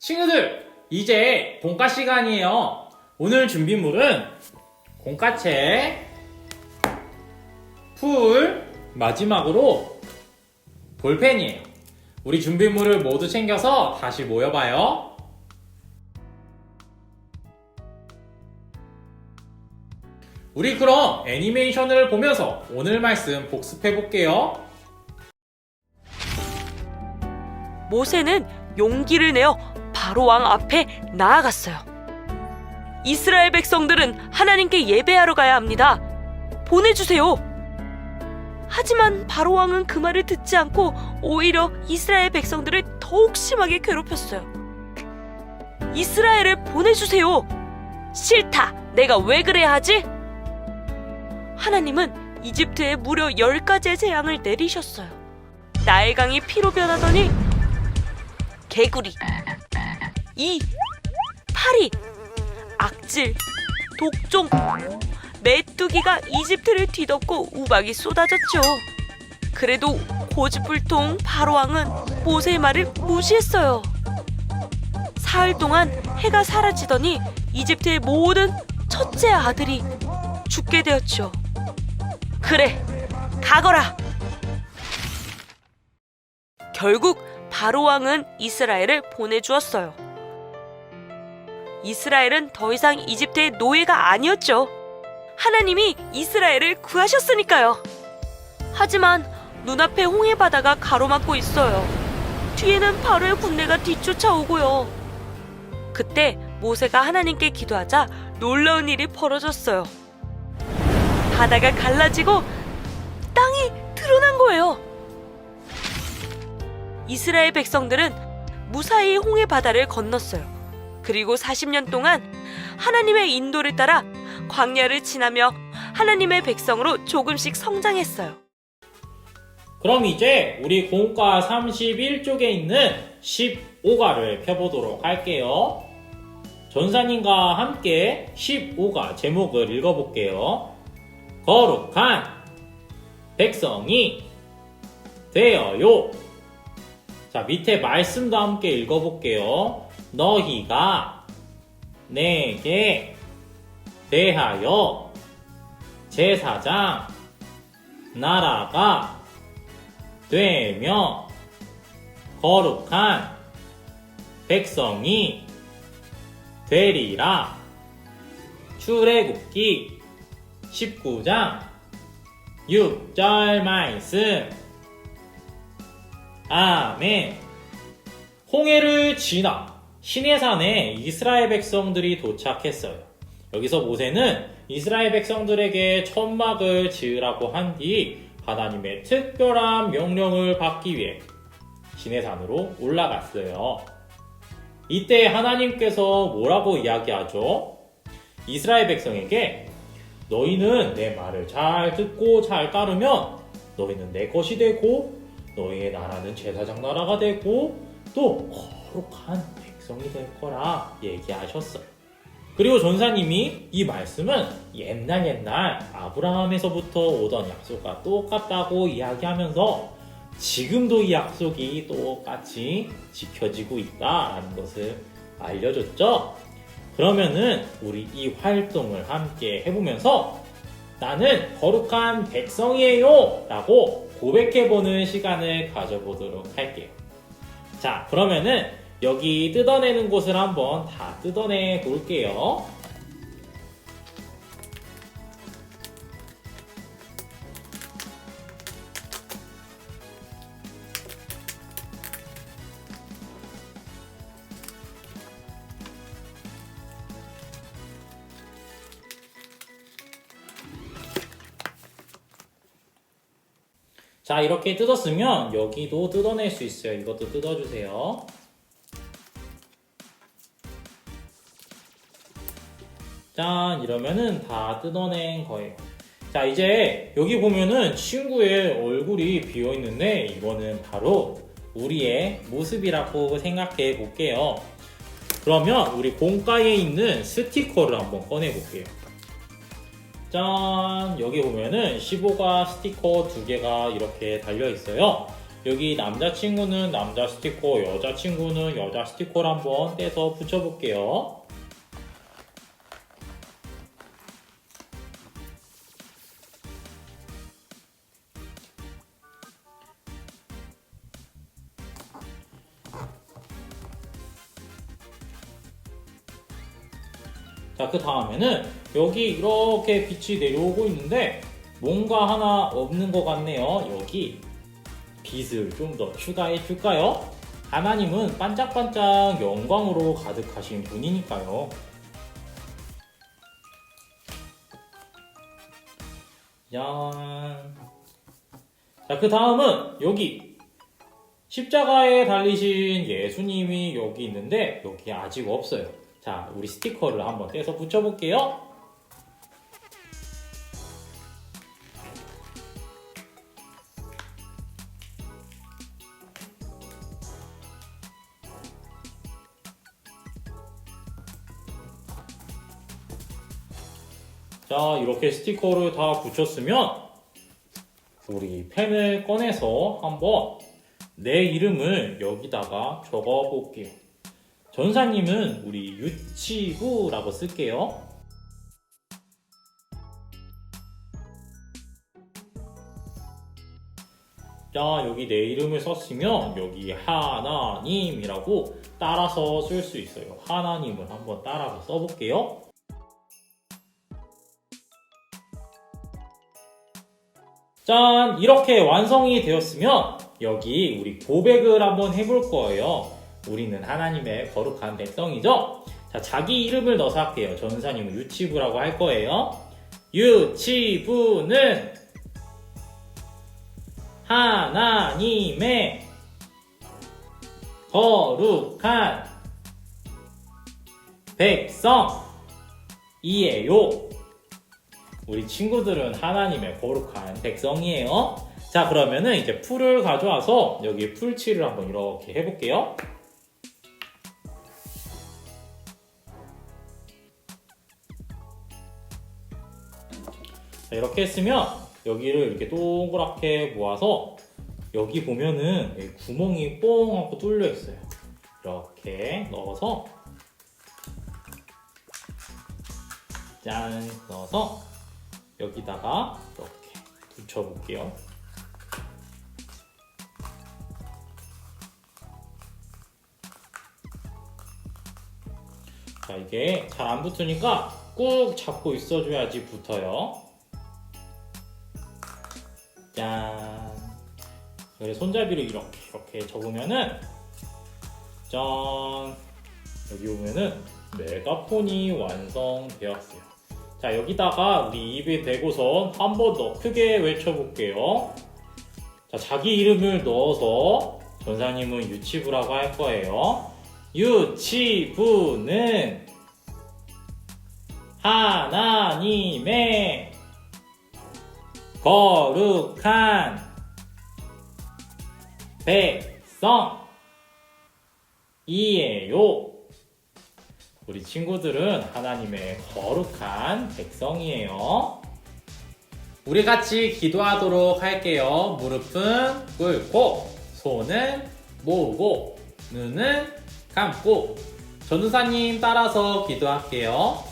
친구들, 이제 공과 시간이에요. 오늘 준비물은 공과책, 풀, 마지막으로 볼펜이에요. 우리 준비물을 모두 챙겨서 다시 모여봐요. 우리 그럼 애니메이션을 보면서 오늘 말씀 복습해 볼게요. 모세는 용기를 내어 바로 왕 앞에 나아갔어요. 이스라엘 백성들은 하나님께 예배하러 가야 합니다. 보내주세요. 하지만 바로 왕은 그 말을 듣지 않고 오히려 이스라엘 백성들을 더욱 심하게 괴롭혔어요. 이스라엘을 보내주세요. 싫다. 내가 왜 그래야 하지? 하나님은 이집트에 무려 10가지의 재앙을 내리셨어요. 나일강이 피로 변하더니 개구리, 이, 파리, 악질, 독종, 메뚜기가 이집트를 뒤덮고 우박이 쏟아졌죠. 그래도 고집불통 바로왕은 모세의 말을 무시했어요. 사흘 동안 해가 사라지더니 이집트의 모든 첫째 아들이 죽게 되었죠. 그래, 가거라. 결국 바로 왕은 이스라엘을 보내주었어요. 이스라엘은 더 이상 이집트의 노예가 아니었죠. 하나님이 이스라엘을 구하셨으니까요. 하지만 눈앞에 홍해 바다가 가로막고 있어요. 뒤에는 바로의 군대가 뒤쫓아오고요. 그때 모세가 하나님께 기도하자 놀라운 일이 벌어졌어요. 바다가 갈라지고 땅이 드러난 거예요. 이스라엘 백성들은 무사히 홍해 바다를 건넜어요. 그리고 40년 동안 하나님의 인도를 따라 광야를 지나며 하나님의 백성으로 조금씩 성장했어요. 그럼 이제 우리 공과 31쪽에 있는 15가를 펴보도록 할게요. 전사님과 함께 15가 제목을 읽어볼게요. 거룩한 백성이 되어요. 자, 밑에 말씀도 함께 읽어볼게요. 너희가 내게 대하여 제사장 나라가 되며 거룩한 백성이 되리라. 출애굽기 19장 6절 말씀. 아멘. 홍해를 지나 시내산에 이스라엘 백성들이 도착했어요. 여기서 모세는 이스라엘 백성들에게 천막을 지으라고 한 뒤 하나님의 특별한 명령을 받기 위해 시내산으로 올라갔어요. 이때 하나님께서 뭐라고 이야기하죠? 이스라엘 백성에게 너희는 내 말을 잘 듣고 잘 따르면 너희는 내 것이 되고 너희의 나라는 제사장 나라가 되고 또 거룩한 백성이 될 거라 얘기하셨어요. 그리고 전사님이 이 말씀은 옛날 옛날 아브라함에서부터 오던 약속과 똑같다고 이야기하면서 지금도 이 약속이 똑같이 지켜지고 있다라는 것을 알려줬죠. 그러면은 우리 이 활동을 함께 해보면서 나는 거룩한 백성이에요 라고 고백해보는 시간을 가져보도록 할게요. 자, 그러면은 여기 뜯어내는 곳을 한번 다 뜯어내 볼게요. 자, 이렇게 뜯었으면 여기도 뜯어낼 수 있어요. 이것도 뜯어주세요. 짠, 이러면은 다 뜯어낸 거예요. 자, 이제 여기 보면은 친구의 얼굴이 비어 있는데 이거는 바로 우리의 모습이라고 생각해 볼게요. 그러면 우리 공가에 있는 스티커를 한번 꺼내 볼게요. 짠! 여기 보면은 15가 스티커 두 개가 이렇게 달려 있어요. 여기 남자친구는 남자 스티커, 여자친구는 여자 스티커를 한번 떼서 붙여볼게요. 자, 그 다음에는 여기 이렇게 빛이 내려오고 있는데 뭔가 하나 없는 것 같네요. 여기 빛을 좀 더 추가해 줄까요? 하나님은 반짝반짝 영광으로 가득하신 분이니까요. 짠. 자, 그 다음은 여기 십자가에 달리신 예수님이 여기 있는데 여기 아직 없어요. 자, 우리 스티커를 한번 떼서 붙여볼게요. 자, 이렇게 스티커를 다 붙였으면 우리 펜을 꺼내서 한번 내 이름을 여기다가 적어 볼게요. 전사님은 우리 유치부라고 쓸게요. 자, 여기 내 이름을 썼으면 여기 하나님이라고 따라서 쓸 수 있어요. 하나님을 한번 따라서 써볼게요. 짠! 이렇게 완성이 되었으면 여기 우리 고백을 한번 해볼 거예요. 우리는 하나님의 거룩한 백성이죠? 자, 자기 이름을 넣어서 할게요. 전사님은 유치부라고 할 거예요. 유치부는 하나님의 거룩한 백성이에요. 우리 친구들은 하나님의 거룩한 백성이에요. 자, 그러면은 이제 풀을 가져와서 여기 풀칠을 한번 이렇게 해볼게요. 자, 이렇게 했으면 여기를 이렇게 동그랗게 모아서 여기 보면은 구멍이 뽕 하고 뚫려 있어요. 이렇게 넣어서 짠 넣어서 여기다가 이렇게 붙여볼게요. 자, 이게 잘 안 붙으니까 꾹 잡고 있어줘야지 붙어요. 짠. 그래, 손잡이를 이렇게, 이렇게 접으면은, 짠. 여기 보면은 메가폰이 완성되었어요. 자, 여기다가 우리 입에 대고선 한 번 더 크게 외쳐볼게요. 자, 자기 이름을 넣어서 전사님은 유치부라고 할 거예요. 유치부는 하나님의 거룩한 백성이에요. 우리 친구들은 하나님의 거룩한 백성이에요. 우리 같이 기도하도록 할게요. 무릎은 꿇고, 손은 모으고, 눈은 감고, 전우사님 따라서 기도할게요.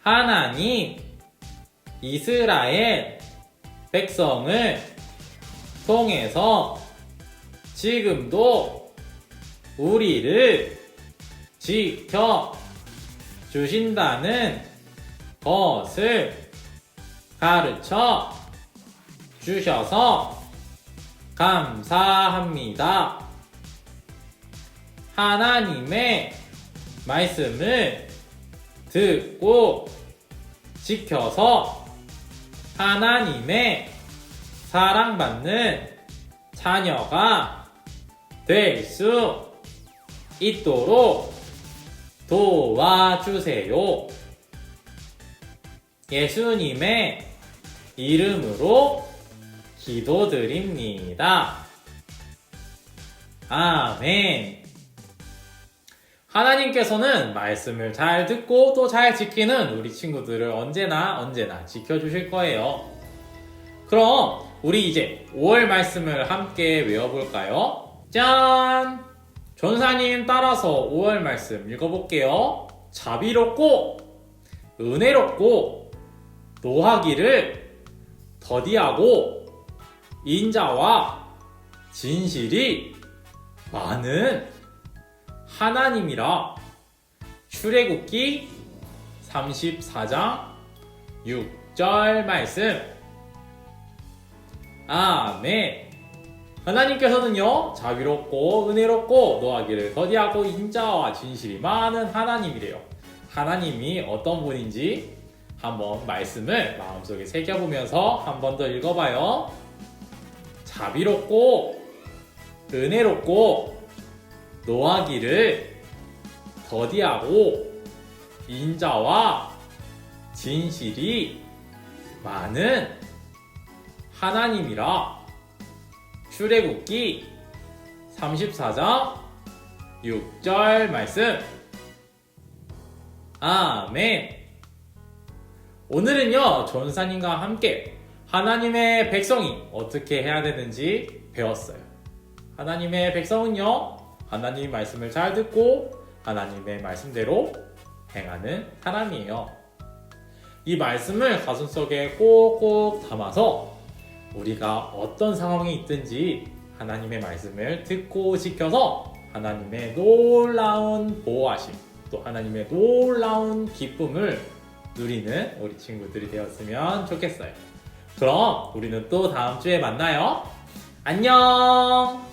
하나님, 이스라엘 백성을 통해서 지금도 우리를 지켜 주신다는 것을 가르쳐 주셔서 감사합니다. 하나님의 말씀을 듣고 지켜서 하나님의 사랑받는 자녀가 될 수 있도록 도와주세요. 예수님의 이름으로 기도드립니다. 아멘. 하나님께서는 말씀을 잘 듣고 또 잘 지키는 우리 친구들을 언제나 언제나 지켜주실 거예요. 그럼 우리 이제 5월 말씀을 함께 외워볼까요? 짠! 전사님 따라서 5월 말씀 읽어볼게요. 자비롭고 은혜롭고 노하기를 더디하고 인자와 진실이 많은 하나님이라. 출애굽기 34장 6절 말씀. 아멘. 하나님께서는요 자비롭고 은혜롭고 노하기를 더디하고 인자와 진실이 많은 하나님이래요. 하나님이 어떤 분인지 한번 말씀을 마음속에 새겨보면서 한 번 더 읽어봐요. 자비롭고 은혜롭고 노하기를 더디하고 인자와 진실이 많은 하나님이라 출애굽기 34장 6절 말씀. 아멘. 오늘은요 전사님과 함께 하나님의 백성이 어떻게 해야 되는지 배웠어요. 하나님의 백성은요 하나님 말씀을 잘 듣고 하나님의 말씀대로 행하는 사람이에요 이 말씀을 가슴속에 꼭꼭 담아서 우리가 어떤 상황에 있든지 하나님의 말씀을 듣고 지켜서 하나님의 놀라운 보호하심 또 하나님의 놀라운 기쁨을 누리는 우리 친구들이 되었으면 좋겠어요. 그럼 우리는 또 다음 주에 만나요. 안녕!